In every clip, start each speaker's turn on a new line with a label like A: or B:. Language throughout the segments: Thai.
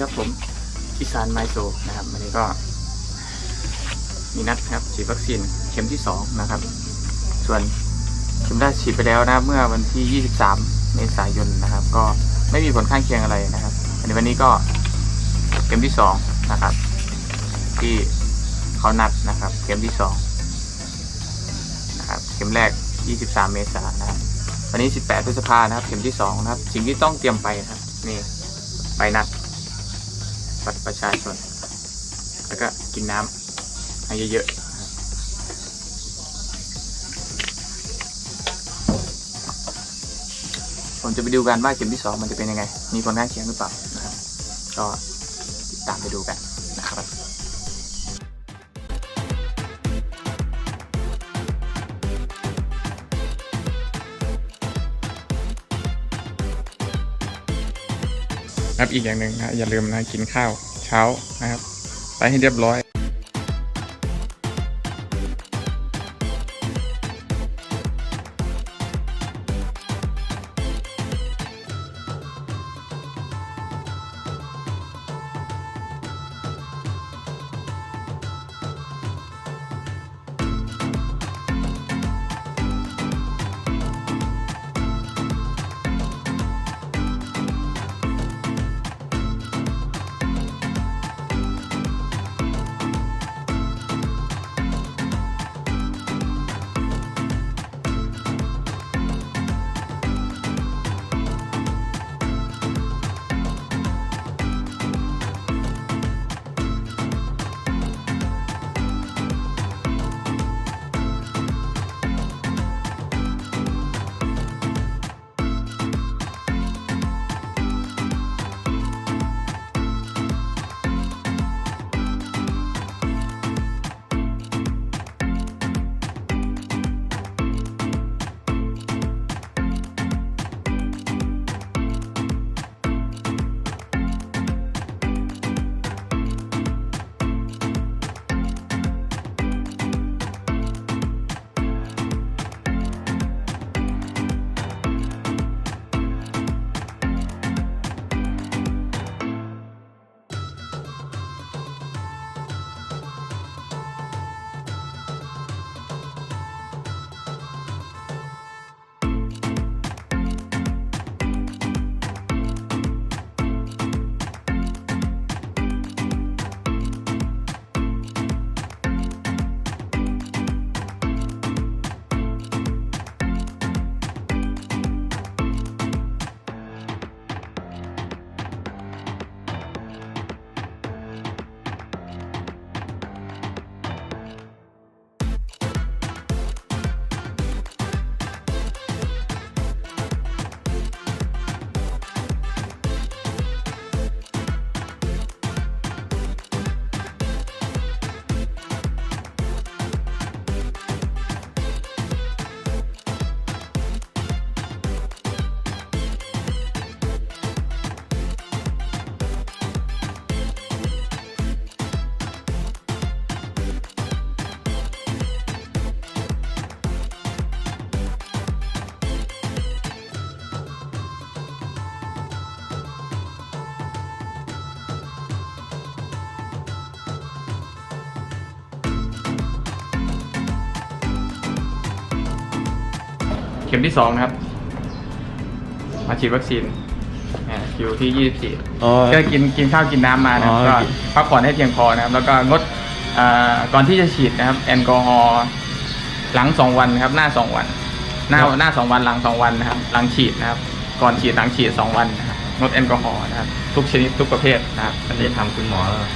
A: ดีครับผมอีสานไมโซนะครับวันนี้ก็ มีนัดครับฉีดวัคซีนเข็มที่2นะครับ ส่วนเข็มแรกฉีดไปแล้วนะ เมื่อวันที่ 23 เมษายนนะครับ ก็ไม่มีผลข้างเคียงอะไรนะครับอันนี้วันนี้ก็เข็มที่2นะครับ ที่เขานัดนะครับ เข็มที่2นะครับเข็มแรก 23 เมษายนนะครับวันนี้ 18 พฤษภานะครับ เข็มที่2นะครับ สิ่งที่ต้องเตรียมไปนะครับนี่ใบนัด บัตรประชาชน แล้วก็กินน้ำให้เยอะๆผมจะไปดูกันว่าเข็มที่ 2 มันจะเป็นยังไง มีผลข้างเคียงหรือเปล่านะครับ ก็ติดตามไปดูกัน ครับอีกอย่างหนึ่งนะอย่าลืมนะกินข้าวเช้านะครับไปให้เรียบร้อย เข็มที่สองนะครับ มาฉีดวัคซีนอ่าคิวที่24
B: อ๋อ
A: ก็กินกินข้าวกินน้ำมานะครับ
B: อ๋อ
A: ก็พักผ่อนให้เพียงพอนะครับ แล้วก็งดอ่าก่อนที่จะฉีดนะครับ แอลกอฮอล์หลังสองวันนะครับ หน้าสองวัน หน้าหน้าสองวันหลังสองวันนะครับ หลังฉีดนะครับ ก่อนฉีดหลังฉีดสองวันนะครับงดแอลกอฮอล์นะครับ ทุกชนิดทุกประเภทนะครับอันนี้
C: ทำคุณหมอแล้ว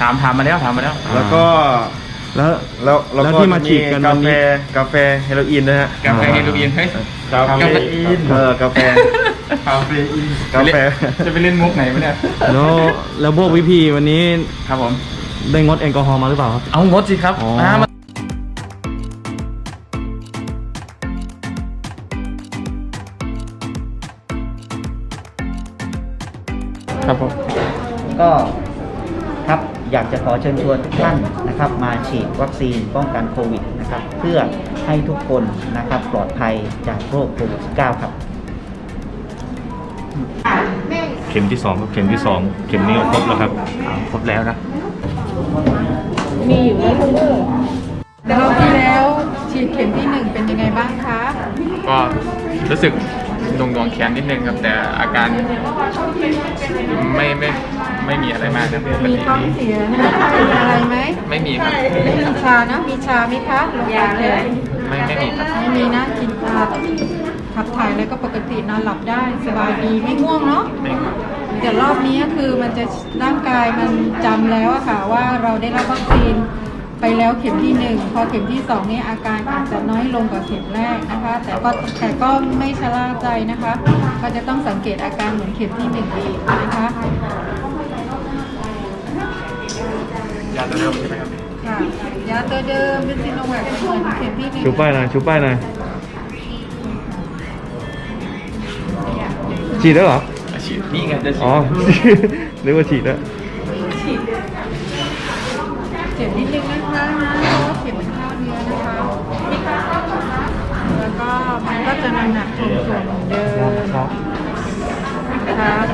A: ถามถามมาแล้วถามมาแล้ว
C: แล้วก็
B: แล้ว
C: แล้ว
B: แล้วที่มาฉีดกัน
C: กา
B: วันนี้
C: แฟกาแฟเฮโรอีนนะฮะ
A: กาแฟเฮโรอีนเฮ้ย
C: กาแฟ
A: กาแฟ
C: เออกาแฟ
A: กาแฟอิน
C: กาแฟ
A: จะไปเล่นมุกไหนวะเนี่ย
B: แล้วแล้วพวกวิพีวันนี้
A: ครับผม
B: ได้งดแอลกอฮอล์มาหรือเปล่าครับ
A: เอางดสิครับ
B: อ๋ออ่า
A: มาครับผม
D: ก็ครับ อยากจะขอเชิญชวนทุกท่านนะครับมาฉีดวัคซีนป้องกันโควิดนะครับเพื่อให้ทุกคนนะครับปลอดภัยจากโรคโควิด -19 ครับ
E: แม่
C: เข็มที่สองครับเข็มที่สองเข็มนี้ก็ครบแล้วครับ
A: อ่าครบแล้วนะ
E: มีอยู่แล้วคุณเออแต่รอบที่แล้วฉีดเข็มที่หนึ่งเป็นยังไงบ้างคะ
A: ก็รู้สึกดวงดวงๆแขนนิดนึงครับแต่อาการไม่ไม่ ไม่มีอะไรมากครับปก
E: มี
A: ติ
E: ท้อง
A: ดี
E: เสียมีไข้อะไรไหม
A: ไม่มีครับ
E: ไม่มีชานะ มีชาไหมคะลงยาเลย
A: ไม่ไม่มีครับ
E: ไม่มีนะกินชาขับถ่ายแล้วก็ปกตินอนหลับได้ สบายดีไม่ง่วงเนาะ
A: ไม่ครับ
E: แต่รอบนี้คือมันจะร่างกายมันจำแล้วอะค่ะว่าเราได้รับวัคซีนไปแล้วเข็มที่หนึ่งพอเข็มที่สองเนี่ยอาการอาจจะน้อยลงกว่าเข็มแรกนะคะ แต่ก็แต่ก็ไม่ชะล่าใจนะคะ ก็จะต้องสังเกตอาการเหมือนเข็มที่หนึ่งอีกนะคะ
A: ยาตัวเดิมใช่ไหมครับ
E: ค่ะยาตัวเดิมเป็นซิโนแวคเหมือนเข็มที่หนึ่ง
C: ชูป้ายหน่อยชูป้ายหน่อยฉีดแล้วเหรอ
A: อาฉีดนี่ไงจะฉี
C: อ๋อ
A: ด
C: นึกว่าฉีดแล้ว
E: เจ็บนิดนึงนะคะเพราะว่าเข็มมันเข้าเนื้อนะคะแล้วก็มันก็จะหนักๆถ่วงๆเหมือนเดิม
C: ครับ
E: ครับ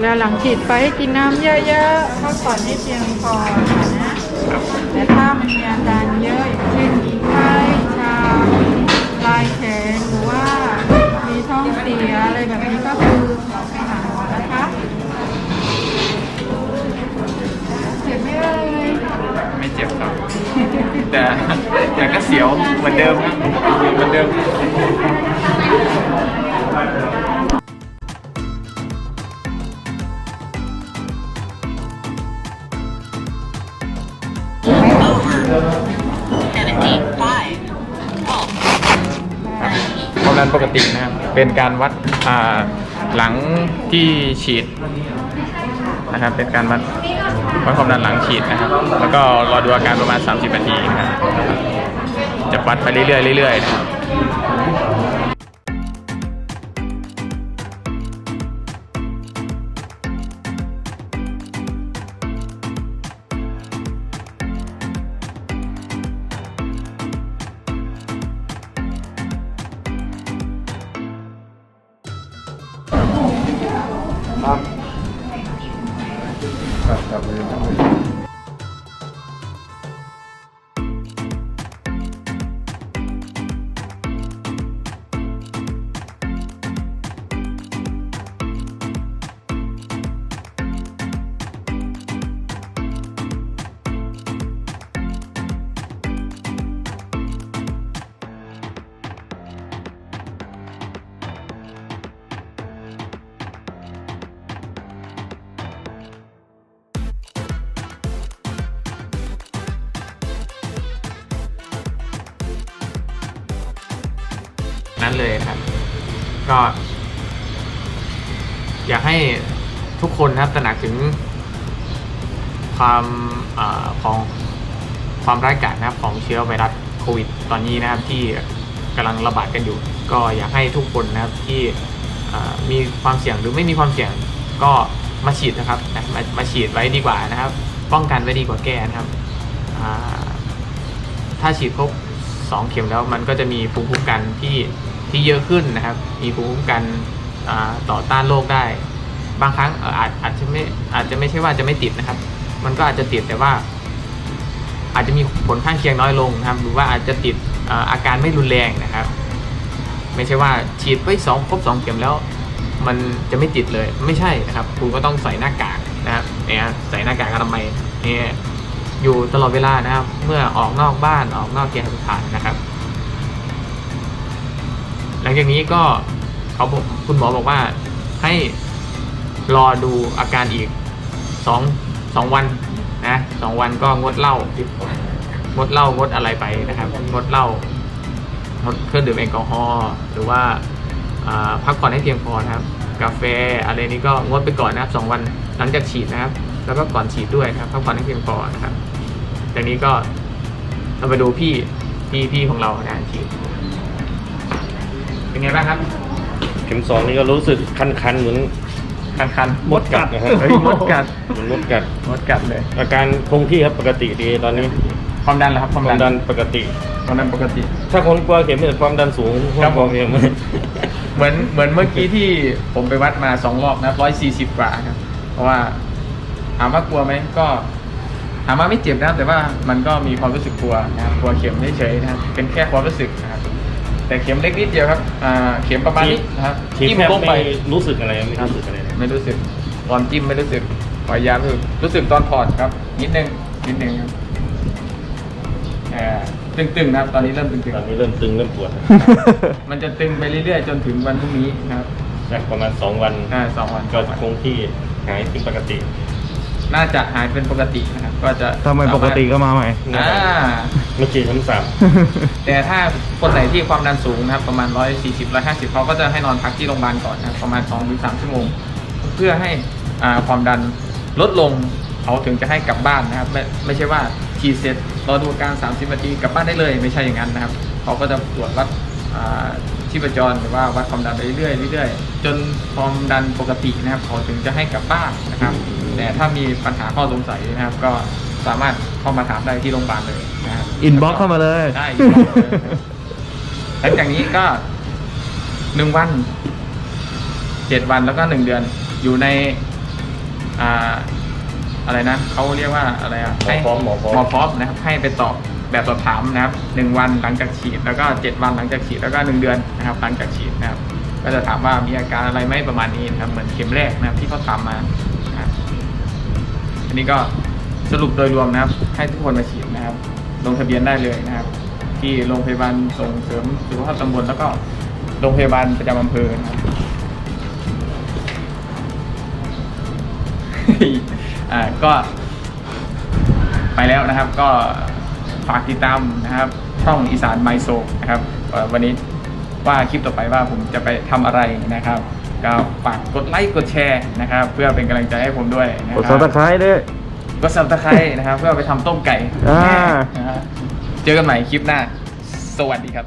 E: แล้วหลังฉีดไปให้กินน้ำเยอะๆพักผ่อนให้เพียงพอนะแต่ถ้ามันมีอาการเยอะอย่างเช่นมีไข้ชาลายแขนหรือว่ามีท้องเสียอะไรแบบนี้ก็คือไปหาหมอนะคะเจ็บไหม่เอ่ย
A: ไม่เจ็บครับแต่แต่ก็เสียวเหมือนเดิมครับเหมือนเดิม ดันปกตินะครับ เป็นการวัดหลังที่ฉีดนะครับ เป็นการวัดวัดความดันหลังฉีดนะครับ แล้วก็รอดูอาการประมาณ 30 นาทีนะครับ จะวัดไปเรื่อยๆเรื่อยๆนะครับ ก็ อยากให้ทุกคนนะครับตระหนักถึงความอของความร้ายกาจนะครับของเชื้อไวรัสโควิด ตอนนี้นะครับที่กำลังระบาดกันอยู่ ก็อยากให้ทุกคนนะครับที่มีความเสี่ยงหรือไม่มีความเสี่ยงก็มาฉีดนะครับนะมามาฉีดไว้ดีกว่านะครับ ป้องกันไว้ดีกว่าแก้นะครับถ้าฉีดครบสองเข็มแล้วมันก็จะมีภูมิคุ้มกันที่ ที่เยอะขึ้นนะครับ มีภูมิคุ้มกันต่อต้านโรคได้ บางครั้งอาจอาจจะไม่อาจจะไม่ใช่ว่าจะไม่ติดนะครับ มันก็อาจจะติดแต่ว่า อาจจะมีผลข้างเคียงน้อยลงนะครับ หรือว่าอาจจะติดอาการไม่รุนแรงนะครับ ไม่ใช่ว่าฉีดไปสองครบสองเข็มแล้ว มันจะไม่ติดเลยไม่ใช่นะครับ คุณก็ต้องใส่หน้ากากนะครับเนี่ยใส่หน้ากากอนามัยเนี่ยอยู่ตลอดเวลานะครับ เมื่อออกนอกบ้านออกนอกเคหสถานนะครับ ลังจากนี้ก็เขาบอกคุณหมอบอกว่าให้รอดูอาการอีกสองสองวันนะสองวันก็งดเหล้างดเหล้างดอะไรไปนะครับงดเหล้างดเครื่องดื่มแอลกอฮอล์หรือว่าพักผ่อนให้เพียงพอนะครับ กาแฟอะไรนี้ก็งดไปก่อนนะครับสองวันหลังจากฉีดนะครับ แล้วก็ก่อนฉีดด้วยนะครับพักผ่อนให้เพียงพอนะครับจากนี้ก็เราไปดูพี่พี่พี่ของเรานะฉีด เป็นไงบ้างครับ
C: เข็มสองนี่ก็รู้สึกคันๆเหมือน
A: คันคัน
C: มดกัดนะฮะ
A: เฮ้ยมดกัด
C: เหมือนมดกัด
A: มดกัดเลย
C: อาการคงที่ครับปกติดีตอนนี้
A: ความดันเหรอครับความ
C: ความ
A: ดั
C: ดั
A: น
C: นปกติ
A: ความดันปกติ
C: ถ้าคนกลัวเข็มเนี่ยความดันสูง
A: ครับ
C: กลัวเข็มไหม
A: เหมือนเหมือนเมื่อกี้ที่ผมไปวัดมาสองรอบนะร้อยสี่สิบกว่าครับ เพราะว่าถามว่ากลัวไหมก็ถามว่าไม่เจ็บนะครับแต่ว่ามันก็มีความรู้สึกกลัวนะครับกลัวเข็มเฉยๆนะครับเป็นแค่ความรู้สึกนะครับ แต่เข็มเล็กนิดเดียวครับอ่าเข็มประมาณนี้นะครับ
C: ฉีด
A: จิ้ม
C: แทบ
A: ลงไป
C: ไม่รู้สึกอะไรไม่รู้สึกอะไรเลย
A: ไม่รู้สึกตอนจิ้มไม่รู้สึกขอยารู้สึกรู้สึกตอนถอดครับ นิดนึงนิดนึงครับเอ่อตึงๆนะครับ ตอนนี้เริ่มตึง
C: ตอนนี้เริ่มตึงเริ่มปวด
A: ๆ มันจะตึงไปเรื่อยๆ จนถึงวันพรุ่งนี้นะครับ
C: จากประมาณสองวัน
A: อ่าสองวัน
C: ก็คงที่หายเป็นปกติ
A: น่าจะหายเป็นปกตินะครับ ก็จะ
B: ทำไมปกติก็มาใหม่
A: อ่า
C: เมื่อกี้คำสาม
A: แต่ถ้าคนไหนที่ความดันสูงนะครับ ประมาณ 140 150เขาก็จะให้นอนพักที่โรงพยาบาลก่อนนะครับประมาณ2-3ชั่วโมง เพื่อให้อ่าความดันลดลงเขาถึงจะให้กลับบ้านนะครับ ไม่ไม่ใช่ว่าฉีเสร็จรอดูอาการ 30 นาทีกลับบ้านได้เลย ไม่ใช่อย่างนั้นนะครับเขาก็จะตรวจวัดอ่าชีพจรหรือว่าวัดความดันไปเรื่อยๆเรื่อยๆจนความดันปกตินะครับเขาถึงจะให้กลับบ้านนะครับ แต่ถ้ามีปัญหาข้อสงสัยนะครับก็ สามารถเข้ามาถามได้ที่โรงพยาบาลเลยนะครับ
B: อินบ็อกเข้ามาเลย
A: ได้อีกรอบเลยหลังจากนี้ก็หนึ่งวันเจ็ดวันแล้วก็หนึ่งเดือนอยู่ในอ่าอะไรนะเขาเรียกว่าอะไรอะ
C: หมอพร้อมหมอพร้อม
A: หมอพร้อมนะครับ ให้ไปตอบแบบสอบถามนะครับหนึ่งวันหลังจากฉีดแล้วก็เจ็ดวันหลังจากฉีดแล้วก็หนึ่งเดือนนะครับ หลังจากฉีดนะครับ ก็จะถามว่ามีอาการอะไรไหมประมาณนี้นะครับ เหมือนเข็มแรกนะครับที่เขาทำมานะครับอันนี้ก็ สรุปโดยรวมนะครับ ให้ทุกคนมาฉีดนะครับ ลงทะเบียนได้เลยนะครับ ที่โรงพยาบาลส่งเสริมสุขภาพตำบลแล้วก็โรงพยาบาลประจำอำเภอนะครับอ่าก็ ไปแล้วนะครับ ก็ฝากติดตามนะครับช่องอีสานไมโซนะครับวันนี้ว่าคลิปต่อไปว่าผมจะไปทำอะไรนะครับ ก็ฝากกดไลค์กดแชร์นะครับ เพื่อเป็นกำลังใจให้ผมด้วยนะ
B: กดซับบสไครต์ด้วย
A: ก็สับตะไคร้นะครับ เพื่อเอาไปทำต้มไก่
B: อ่า
A: นะฮะเจอกันใหม่คลิปหน้า สวัสดีครับ